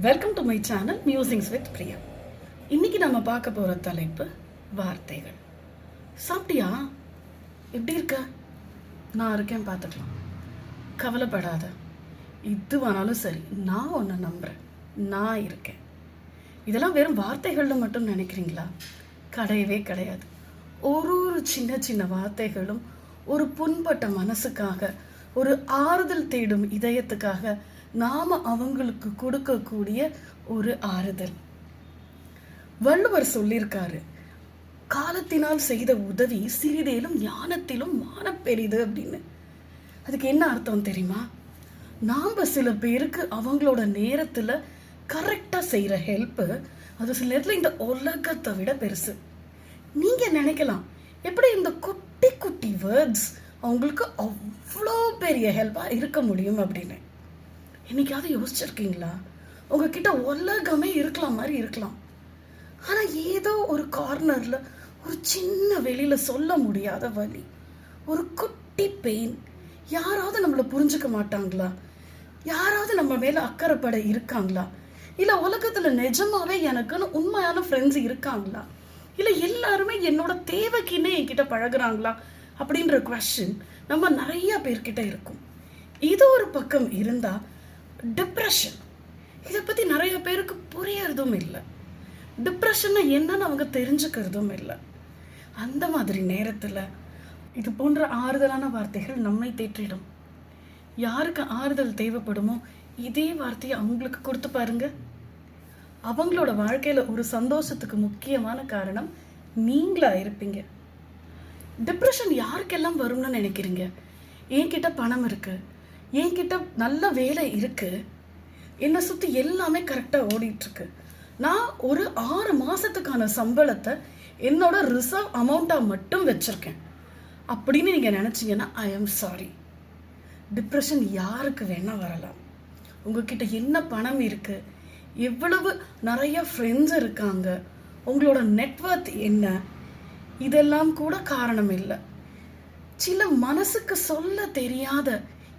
Welcome to my channel musings with Priya இன்னைக்கு நம்ம பார்க்க போகிற தலைப்பு வார்த்தைகள். சாப்பிட்டியா? எப்படி இருக்க? நான் இருக்கேன் பார்த்துக்கலாம். கவலைப்படாத. இதுவானாலும் சரி நான் ஒன்று நம்புகிறேன் நான் இருக்கேன். இதெல்லாம் வெறும் வார்த்தைகள்னு மட்டும் நினைக்கிறீங்களா? கிடையவே கிடையாது. ஒரு ஒரு சின்ன சின்ன வார்த்தைகளும் ஒரு புண்பட்ட மனசுக்காக ஒரு ஆறுதல் தேடும் இதயத்துக்காக நாம அவங்களுக்கு கொடுக்கக்கூடிய ஒரு ஆறுதல். வள்ளுவர் சொல்லியிருக்காரு காலத்தினால் செய்த உதவி சிறிதேலும் ஞானத்திலும் மானப்பெரிது அப்படின்னு. அதுக்கு என்ன அர்த்தம் தெரியுமா? நாம் சில பேருக்கு அவங்களோட நேரத்தில் கரெக்டாக செய்கிற ஹெல்ப்பு அது சில நேரத்தில் இந்த உலகத்தை விட பெருசு. நீங்கள் நினைக்கலாம் எப்படி இந்த குட்டி குட்டி வேர்ட்ஸ் அவங்களுக்கு அவ்வளோ பெரிய ஹெல்ப்பாக இருக்க முடியும் அப்படின்னு. என்னைக்காவது யோசிச்சிருக்கீங்களா? உங்ககிட்ட உலகமே இருக்கலாம் மாதிரி இருக்கலாம். ஆனால் ஏதோ ஒரு கார்னரில் ஒரு சின்ன வெளியில் சொல்ல முடியாத வலி ஒரு குட்டி பெயின் யாராவது நம்மளை புரிஞ்சுக்க மாட்டாங்களா? யாராவது நம்ம மேலே அக்கறைப்பட இருக்காங்களா? இல்லை உலகத்தில் நிஜமாவே எனக்குன்னு உண்மையான ஃப்ரெண்ட்ஸ் இருக்காங்களா? இல்லை எல்லாருமே என்னோட தேவைக்குன்னே என்கிட்ட பழகுறாங்களா? அப்படின்ற கொஷின் நம்ம நிறைய பேர்கிட்ட இருக்கும். இது ஒரு பக்கம் இருந்தால் டிப்ரெஷன் இதை பற்றி நிறைய பேருக்கு புரியறதும் இல்லை. டிப்ரெஷன்னா என்னன்னு அவங்க தெரிஞ்சுக்கிறதும் இல்லை. அந்த மாதிரி நேரத்தில் இது போன்ற ஆறுதலான வார்த்தைகள் நம்மை தேற்றிடும். யாருக்கு ஆறுதல் தேவைப்படுமோ இதே வார்த்தையை அவங்களுக்கு கொடுத்து பாருங்க. அவங்களோட வாழ்க்கையில் ஒரு சந்தோஷத்துக்கு முக்கியமான காரணம் நீங்களாக இருப்பீங்க. டிப்ரெஷன் யாருக்கெல்லாம் வரும்னு நினைக்கிறீங்க? என்கிட்ட பணம் இருக்குது என்கிட்ட நல்ல வேலை இருக்கு. என்னை சுற்றி எல்லாமே கரெக்டாக ஓடிட்டு இருக்கு நான் ஒரு ஆறு மாசத்துக்கான சம்பளத்தை என்னோட ரிசர்வ் அமௌண்ட்டாக மட்டும் வச்சுருக்கேன். அப்படின்னு நீங்கள் நினச்சிங்கன்னா ஐ எம் சாரி டிப்ரெஷன் யாருக்கு வேணால் வரலாம். உங்ககிட்ட என்ன பணம் இருக்குது எவ்வளவு நிறைய ஃப்ரெண்ட்ஸ் இருக்காங்க. உங்களோட நெட்வொர்க் என்ன? இதெல்லாம் கூட காரணம் இல்லை. சில மனசுக்கு சொல்ல தெரியாத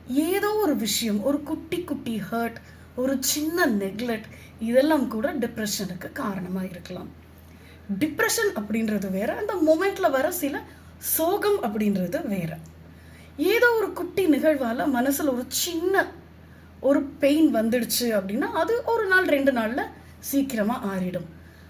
ஏதோ ஒரு விஷயம் ஒரு குட்டி குட்டி ஹர்ட் ஒரு சின்ன நெக்லெக்ட் இதெல்லாம் கூட டிப்ரெஷனுக்கு காரணமாக இருக்கலாம். டிப்ரெஷன் அப்படின்றது வேற அந்த மொமெண்ட்ல வர சில சோகம் அப்படின்றது வேற. ஏதோ ஒரு குட்டி நிகழ்வால் மனசில் ஒரு சின்ன ஒரு பெயின் வந்துடுச்சு அப்படின்னா அது ஒரு நாள் ரெண்டு நாளில் சீக்கிரமாக ஆறிடும்.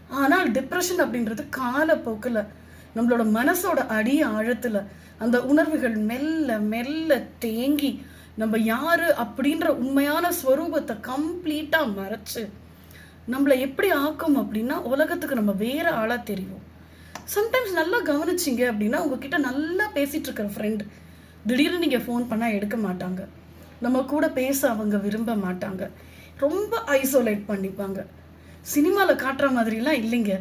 ஆனால் டிப்ரெஷன் அப்படின்றது காலப்போக்கில் நம்மளோட மனசோட அடி ஆழத்தில் அந்த உணர்வுகள் மெல்ல மெல்ல தேங்கி நம்ம யாரு அப்படின்ற உண்மையான ஸ்வரூபத்தை கம்ப்ளீட்டா மறைச்சு நம்மளை எப்படி ஆக்கும் அப்படின்னா உலகத்துக்கு நம்ம வேற ஆளா தெரியும். சம்டைம்ஸ் நல்லா கவனிச்சிங்க அப்படின்னா உங்ககிட்ட நல்லா பேசிட்டு இருக்கிற ஃப்ரெண்ட் திடீர்னு நீங்கள் ஃபோன் பண்ணால் எடுக்க மாட்டாங்க. நம்ம கூட பேச அவங்க விரும்ப மாட்டாங்க. ரொம்ப ஐசோலேட் பண்ணிப்பாங்க. சினிமாவில் காட்டுற மாதிரிலாம் இல்லைங்க.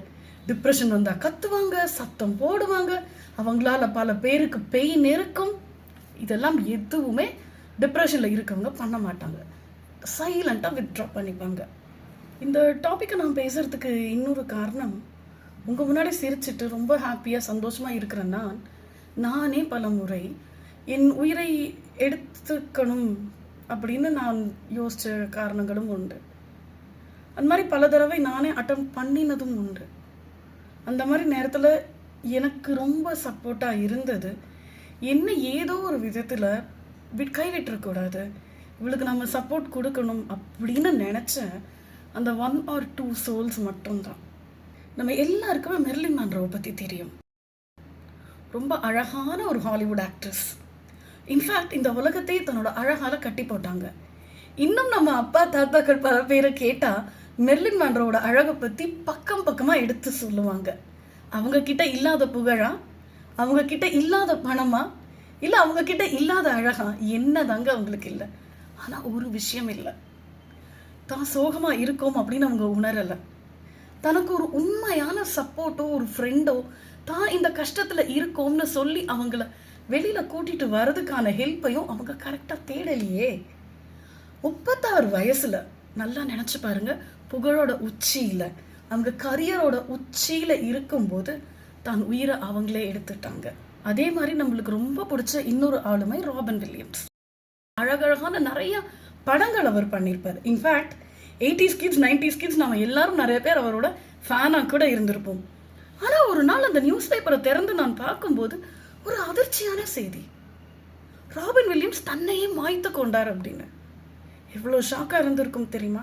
டிப்ரெஷன் வந்தால் கத்துவாங்க சத்தம் போடுவாங்க. அவங்களால பல பேருக்கு பெயின் இருக்கும். இதெல்லாம் எதுவுமே டிப்ரெஷனில் இருக்கவங்க பண்ண மாட்டாங்க. சைலண்ட்டாக வித்ட்ரா பண்ணிப்பாங்க. இந்த டாப்பிக்கை நான் பேசுகிறதுக்கு இன்னொரு காரணம் உங்கள் முன்னாடி சிரிச்சிட்டு ரொம்ப ஹாப்பியாக சந்தோஷமாக இருக்கிற நான். நானே பல முறை என் உயிரை எடுத்துக்கணும் அப்படின்னு நான் யோசித்த காரணங்களும் உண்டு. அந்த மாதிரி பல தடவை நானே அட்டம் பண்ணினதும் உண்டு. அந்த மாதிரி நேரத்தில் எனக்கு ரொம்ப சப்போர்ட்டாக இருந்தது. என்ன ஏதோ ஒரு விதத்தில் விட் கைவிட்டுறக்கூடாது இவளுக்கு நம்ம சப்போர்ட் கொடுக்கணும் அப்படின்னு நினச்ச அந்த ஒன் ஆர் டூ சோல்ஸ் மட்டும்தான். நம்ம எல்லாருக்குமே மெர்லின் மன்றவை பற்றி தெரியும். ரொம்ப அழகான ஒரு ஹாலிவுட் ஆக்ட்ரஸ் இன்ஃபேக்ட் இந்த உலகத்தையே தன்னோட அழகால் கட்டி போட்டாங்க. இன்னும் நம்ம அப்பா தாத்தாக்கள் பல பேரை கேட்டால் மெர்லின் மன்றோட அழகை பற்றி பக்கம் பக்கமாக எடுத்து சொல்லுவாங்க. அவங்கக்கிட்ட இல்லாத புகழா? அவங்க கிட்ட இல்லாத பணமாக இல்லை அவங்க கிட்ட இல்லாத அழகா என்ன தாங்க அவங்களுக்கு இல்லை. ஆனால் ஒரு விஷயம் இல்லை. தான் சோகமாக இருக்கோம் அப்படின்னு அவங்க உணரலை. தனக்கு ஒரு உண்மையான சப்போர்ட்டோ ஒரு ஃப்ரெண்டோ தான் இந்த கஷ்டத்தில் இருக்கோம்னு சொல்லி அவங்கள வெளியில் கூட்டிட்டு வர்றதுக்கான ஹெல்ப்பையும் அவங்க கரெக்டாக தேடலையே. முப்பத்தாறு வயசில் நல்லா நினச்சி பாருங்க புகழோட உச்சியில் அவங்க கரியரோட உச்சியில் இருக்கும்போது தான் உயிரை அவங்களே எடுத்துட்டாங்க. அதே மாதிரி நம்மளுக்கு ரொம்ப பிடிச்ச இன்னொரு ஆளுமை ராபன் வில்லியம்ஸ். அழகழகான நிறைய படங்கள் அவர் பண்ணியிருப்பார். In fact eighties kids nineties kids நம்ம எல்லாரும் நிறைய பேர் அவரோட ஃபேனாக கூட இருந்திருப்போம். ஆனால் ஒரு நாள் அந்த நியூஸ் பேப்பரை திறந்து நான் பார்க்கும்போது ஒரு அதிர்ச்சியான செய்தி. ராபின் வில்லியம்ஸ் தன்னையே மாய்த்து கொண்டார் அப்படின்னு. எவ்வளோ ஷாக்காக இருந்திருக்கும் தெரியுமா?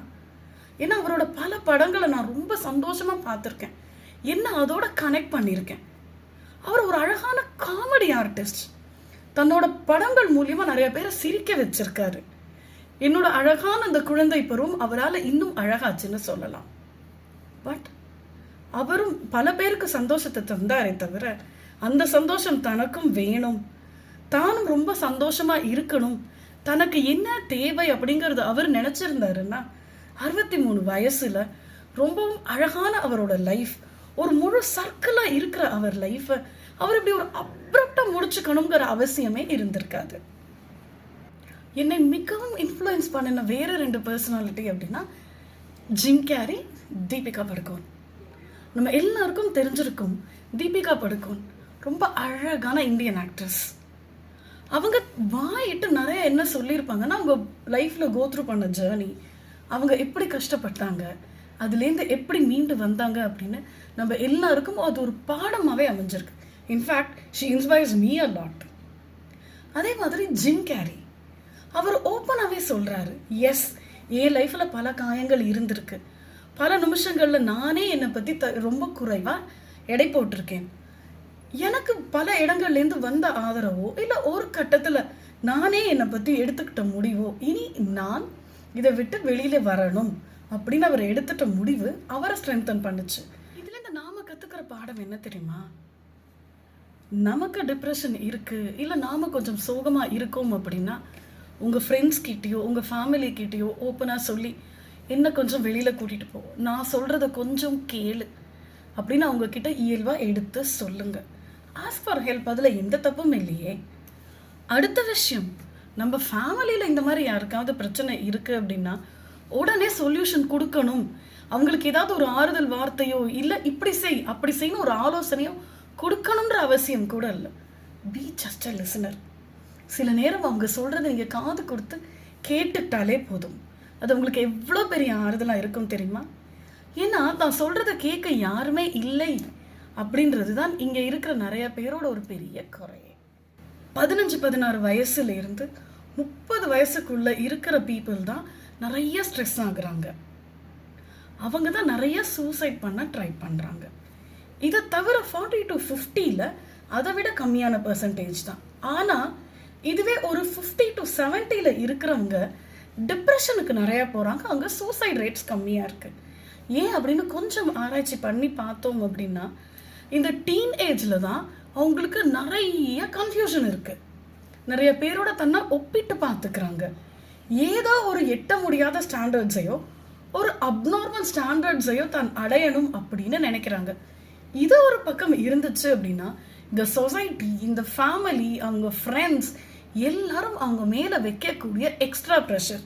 ஏன்னா அவரோட பல படங்களை நான் ரொம்ப சந்தோஷமாக பார்த்துருக்கேன். என்ன அதோட கனெக்ட் பண்ணியிருக்கேன். அவர் ஒரு அழகான காமெடி ஆர்டிஸ்ட் தன்னோட படங்கள் மூலியமா நிறைய பேரை சிரிக்க வச்சிருக்காரு. என்னோட அழகான அந்த குழந்தை பருவம் அவரால் இன்னும் அழகாச்சுன்னு சொல்லலாம். பட் அவரும் பல பேருக்கு சந்தோஷத்தை தந்தாரே தவிர அந்த சந்தோஷம் தனக்கும் வேணும். தானும் ரொம்ப சந்தோஷமாக இருக்கணும். தனக்கு என்ன தேவை அப்படிங்கிறது அவர் நினச்சிருந்தாருன்னா அறுபத்தி மூணு வயசில் ரொம்பவும் அழகான அவரோட லைஃப் ஒரு முழு சர்க்கிளா இருக்கிற அவர் லைஃப்பை அவர் இப்படி ஒரு அப்ரப்டாக முடிச்சுக்கணுங்கிற அவசியமே இருந்திருக்காது. என்னை மிகவும் இன்ஃப்ளூயன்ஸ் பண்ணின வேறு ரெண்டு பர்சனாலிட்டி அப்படின்னா ஜிம் கேரி தீபிகா படுகோன் நம்ம எல்லாருக்கும் தெரிஞ்சிருக்கும் தீபிகா படுகோன் ரொம்ப அழகான இந்தியன் ஆக்ட்ரஸ் அவங்க வாயிட்டு நிறைய என்ன சொல்லியிருப்பாங்கன்னா அவங்க லைஃப்பில் கோத்ரூ பண்ண ஜேர்னி அவங்க எப்படி கஷ்டப்பட்டாங்க அதுலேருந்து எப்படி மீண்டு வந்தாங்க அப்படின்னு நம்ம எல்லாருக்கும் அது ஒரு பாடமாகவே அமைஞ்சிருக்கு. In fact she inspires me a lot அதே மாதிரி ஜிம் கேரி அவர் ஓப்பனாகவே சொல்கிறாரு எஸ் என் லைஃப்பில் பல காயங்கள் இருந்திருக்கு. பல நிமிஷங்களில் நானே என்னை பற்றி த ரொம்ப குறைவாக எடை போட்டிருக்கேன். எனக்கு பல இடங்கள்லேருந்து வந்த ஆதரவோ இல்லை ஒரு கட்டத்தில் நானே என்னை பற்றி எடுத்துக்கிட்ட முடிவோ இனி நான் இதை விட்டு வெளியில் வரணும். அப்படின்னு அவர் எடுத்துட்ட முடிவு அவரை ஸ்ட்ரென்தன் பண்ணுச்சு. இதுலேருந்து நாம கற்றுக்கிற பாடம் என்ன தெரியுமா? நமக்கு டிப்ரெஷன் இருக்குது இல்லை நாம் கொஞ்சம் சோகமாக இருக்கோம் அப்படின்னா உங்கள் ஃப்ரெண்ட்ஸ் கிட்டேயோ உங்கள் ஃபேமிலி கிட்டேயோ ஓப்பனாக சொல்லி என்ன கொஞ்சம் வெளியில் கூட்டிகிட்டு போ நான் சொல்கிறத கொஞ்சம் கேளு அப்படின்னு அவங்க கிட்ட இயல்பாக எடுத்து சொல்லுங்க. ஆஸ் ஃபார் ஹெல்ப் அதில் எந்த தப்பும் இல்லையே. அடுத்த விஷயம் நம்ம ஃபேமிலியில் இந்த மாதிரி யாருக்காவது பிரச்சனை இருக்குது அப்படின்னா உடனே சொல்யூஷன் கொடுக்கணும். அவங்களுக்கு ஏதாவது ஒரு ஆறுதல் வார்த்தையோ இல்லை இப்படி செய் அப்படி செய்யணும் ஒரு ஆலோசனையோ கொடுக்கணுன்ற அவசியம் கூட இல்லை. பி ஜஸ்ட் அ லிசனர் சில நேரம் அவங்க சொல்கிறத நீங்கள் காது கொடுத்து கேட்டுட்டாலே போதும். அது உங்களுக்கு எவ்வளோ பெரிய ஆறுதலாக இருக்கும் தெரியுமா? ஏன்னா நான் சொல்கிறத கேட்க யாருமே இல்லை அப்படின்றது தான் இங்கே இருக்கிற நிறைய பேரோட ஒரு பெரிய குறையே பதினஞ்சு பதினாறு வயசுல இருந்து முப்பது வயசுக்குள்ள இருக்கிற பீப்புள் தான் நிறைய ஸ்ட்ரெஸ் ஆகுறாங்க. அவங்க தான் நிறைய சூசைட் பண்ண ட்ரை பண்ணுறாங்க இதை தவிர ஃபார்ட்டி டு ஃபிஃப்டியில் அதை விட கம்மியான பர்சன்டேஜ் தான். ஆனால் இதுவே ஒரு ஃபிஃப்டி டு செவன்ட்டியில் இருக்கிறவங்க டிப்ரெஷனுக்கு நிறையா போகிறாங்க அங்கே சூசைட் ரேட்ஸ் கம்மியாக இருக்குது ஏன் அப்படின்னு கொஞ்சம் ஆராய்ச்சி பண்ணி பார்த்தோம் அப்படின்னா இந்த டீன் ஏஜில் தான் அவங்களுக்கு நிறைய கன்ஃபியூஷன் இருக்குது நிறைய பேரோட தன்னை ஒப்பிட்டு பார்த்துக்கிறாங்க. ஏதோ ஒரு எட்ட முடியாத ஸ்டாண்டர்ட்ஸையோ ஒரு அப்நார்மல் ஸ்டாண்டர்ட்ஸையோ தான் அடையணும் அப்படின்னு நினைக்கிறாங்க. இது ஒரு பக்கம் இருந்துச்சு அப்படின்னா இந்த சொசைட்டி இந்த ஃபேமிலி அவங்க ஃப்ரெண்ட்ஸ் எல்லாரும் அவங்க மேலே வைக்கக்கூடிய எக்ஸ்ட்ரா ப்ரெஷர்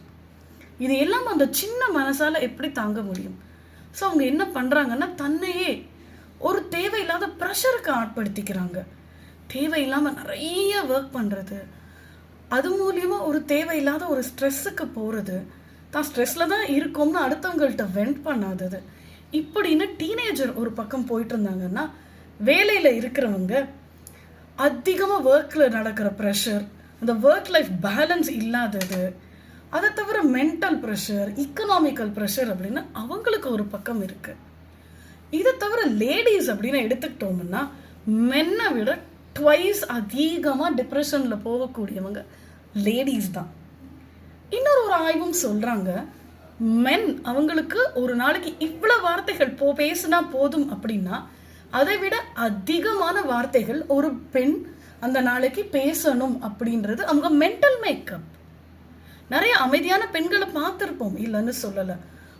இது எல்லாம் அந்த சின்ன மனசால் எப்படி தாங்க முடியும்? ஸோ அவங்க என்ன பண்ணுறாங்கன்னா தன்னையே ஒரு தேவையில்லாத ப்ரெஷருக்கு ஆட்படுத்திக்கிறாங்க. தேவையில்லாமல் நிறைய ஒர்க் பண்ணுறது அது மூலியமாக ஒரு தேவையில்லாத ஒரு ஸ்ட்ரெஸ்ஸுக்கு போகிறது தான் ஸ்ட்ரெஸ்ல தான் இருக்கோம்னு அடுத்தவங்கள்ட்ட வெண்ட் பண்ணாதது. இப்படின்னு டீனேஜர் ஒரு பக்கம் போயிட்டு இருந்தாங்கன்னா வேலையில் இருக்கிறவங்க அதிகமாக ஒர்க்கில் நடக்கிற ப்ரெஷர் அந்த ஒர்க் லைஃப் பேலன்ஸ் இல்லாதது அதை தவிர மென்டல் ப்ரெஷர் இக்கனாமிக்கல் ப்ரெஷர் அப்படின்னு அவங்களுக்கு ஒரு பக்கம் இருக்குது இதை தவிர லேடிஸ் அப்படின்னு எடுத்துக்கிட்டோம்னா மென்னை விட ட்வைஸ் அதிகமாக டிப்ரெஷனில் போகக்கூடியவங்க லேடிஸ் தான். இன்னொரு ஒரு ஆய்வும் சொல்கிறாங்க மென் அவங்களுக்கு ஒரு நாளைக்கு இவ்வளோ வார்த்தைகள் போ பேசுனா போதும் அப்படின்னா அதை விட அதிகமான வார்த்தைகள் ஒரு பெண் அந்த நாளைக்கு பேசணும் அப்படின்றது அவங்க மென்டல் மேக்கப் நிறைய அமைதியான பெண்களை பார்த்துருப்போம் இல்லைன்னு சொல்லலை.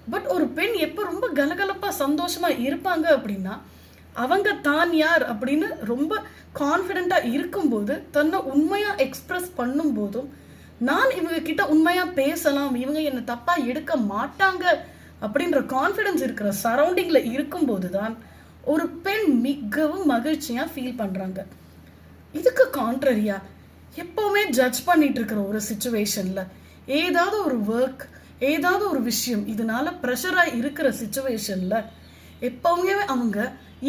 பட் ஒரு பெண் எப்போ ரொம்ப கலகலப்பாக சந்தோஷமாக இருப்பாங்க அப்படின்னா அவங்க தான் யார் அப்படின்னு ரொம்ப கான்ஃபிடெண்ட்டாக இருக்கும்போது தன்னை உண்மையாக எக்ஸ்ப்ரெஸ் பண்ணும்போதும் நான் இவங்க கிட்ட உண்மையாக பேசலாம் இவங்க என்னை தப்பாக எடுக்க மாட்டாங்க அப்படின்ற கான்ஃபிடென்ஸ் இருக்கிற சரௌண்டிங்கில் இருக்கும்போது தான் ஒரு பெண் மிகவும் மகிழ்ச்சியாக ஃபீல் பண்ணுறாங்க இதுக்கு கான்ட்ரரியா எப்போவுமே ஜட்ஜ் பண்ணிட்டு இருக்கிற ஒரு சுச்சுவேஷனில் ஏதாவது ஒரு ஒர்க் ஏதாவது ஒரு விஷயம் இதனால ப்ரெஷராக இருக்கிற சுச்சுவேஷனில் எப்போவுமே அவங்க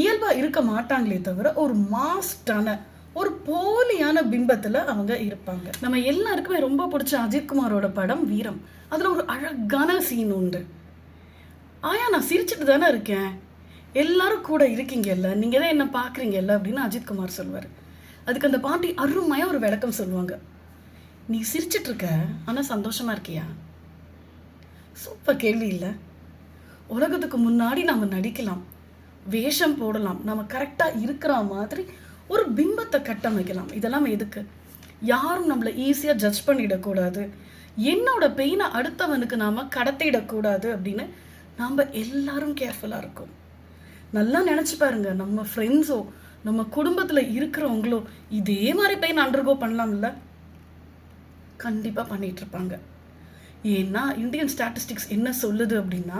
இயல்பாக இருக்க மாட்டாங்களே தவிர ஒரு மாஸ்டான ஒரு போலியான பிம்பத்தில் அவங்க இருப்பாங்க. நம்ம எல்லாருக்குமே ரொம்ப பிடிச்ச அஜித்குமாரோட படம் வீரம். அதில் ஒரு அழகான சீன் உண்டு. ஆயா நான் சிரிச்சுட்டு தானே இருக்கேன். எல்லாரும் கூட இருக்கீங்கல்ல நீங்கள் தான் என்ன பார்க்குறீங்கல்ல அப்படின்னு அஜித்குமார் சொல்வார். அதுக்கு அந்த பாட்டி அருமையாக ஒரு விளக்கம் சொல்லுவாங்க. நீ சிரிச்சிட்ருக்க ஆனால் சந்தோஷமாக இருக்கியா? சூப்பர் கேள்வி இல்லை. உலகத்துக்கு முன்னாடி நம்ம நடிக்கலாம். வேஷம் போடலாம். நம்ம கரெக்டாக இருக்கிற மாதிரி ஒரு பிம்பத்தை கட்டமைக்கலாம். இதெல்லாம் எதுக்கு? யாரும் நம்மளை ஈஸியாக ஜட்ஜ் பண்ணிடக்கூடாது. என்னோட பெயினை அடுத்தவனுக்கு நாம் கடத்திடக்கூடாது அப்படின்னு நாம் எல்லாரும் கேர்ஃபுல்லாக இருக்கோம். நல்லா நினச்சி பாருங்க. நம்ம ஃப்ரெண்ட்ஸோ நம்ம குடும்பத்தில் இருக்கிறவங்களோ இதே மாதிரி பெயின் அண்டர்கோ பண்ணலாம்ல? கண்டிப்பாக பண்ணிகிட்ருப்பாங்க ஏன்னா இந்தியன் ஸ்டாட்டிஸ்டிக்ஸ் என்ன சொல்லுது அப்படின்னா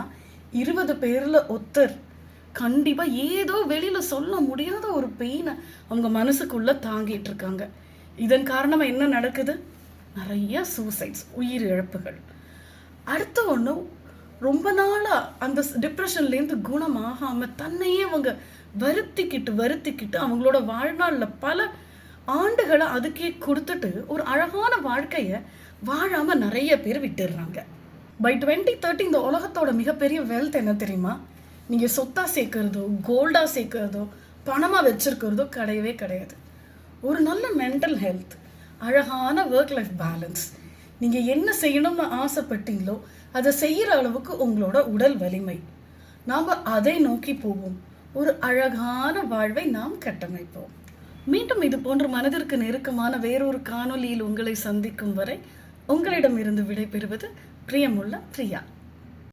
இருபது பேரில் ஒருத்தர் கண்டிப்பாக ஏதோ வெளியில் சொல்ல முடியாத ஒரு பெயினை அவங்க மனசுக்குள்ளே தாங்கிட்டு இருக்காங்க. இதன் காரணமாக என்ன நடக்குது? நிறைய சூசைட்ஸ் உயிர் இழப்புகள். அடுத்த ஒன்று ரொம்ப நாளாக அந்த டிப்ரெஷன்லேருந்து குணமாகாமல் தன்னையே அவங்க வருத்திக்கிட்டு வருத்திக்கிட்டு அவங்களோட வாழ்நாளில் பல ஆண்டுகளை அதுக்கே கொடுத்துட்டு ஒரு அழகான வாழ்க்கையை வாழாமல் நிறைய பேர் விட்டுடுறாங்க. பை டுவெண்ட்டி தேர்ட்டி இந்த உலகத்தோட மிகப்பெரிய வெல்த் என்ன தெரியுமா? நீங்கள் சொத்தாக சேர்க்கறதோ கோல்டாக சேர்க்கறதோ பணமாக வச்சிருக்கிறதோ கிடையவே கிடையாது. ஒரு நல்ல மென்டல் ஹெல்த் அழகான ஒர்க் லைஃப் பேலன்ஸ் நீங்கள் என்ன செய்யணும்னு ஆசைப்பட்டீங்களோ அதை செய்கிற அளவுக்கு உங்களோட உடல் வலிமை. நாம் அதை நோக்கி போவோம். ஒரு அழகான வாழ்வை நாம் கட்டமைப்போம். மீண்டும் இது போன்ற மனதிற்கு நெருக்கமான வேறொரு காணொலியில் உங்களை சந்திக்கும் வரை உங்களிடமிருந்து விடைபெறுவது பிரியமுள்ள பிரியா.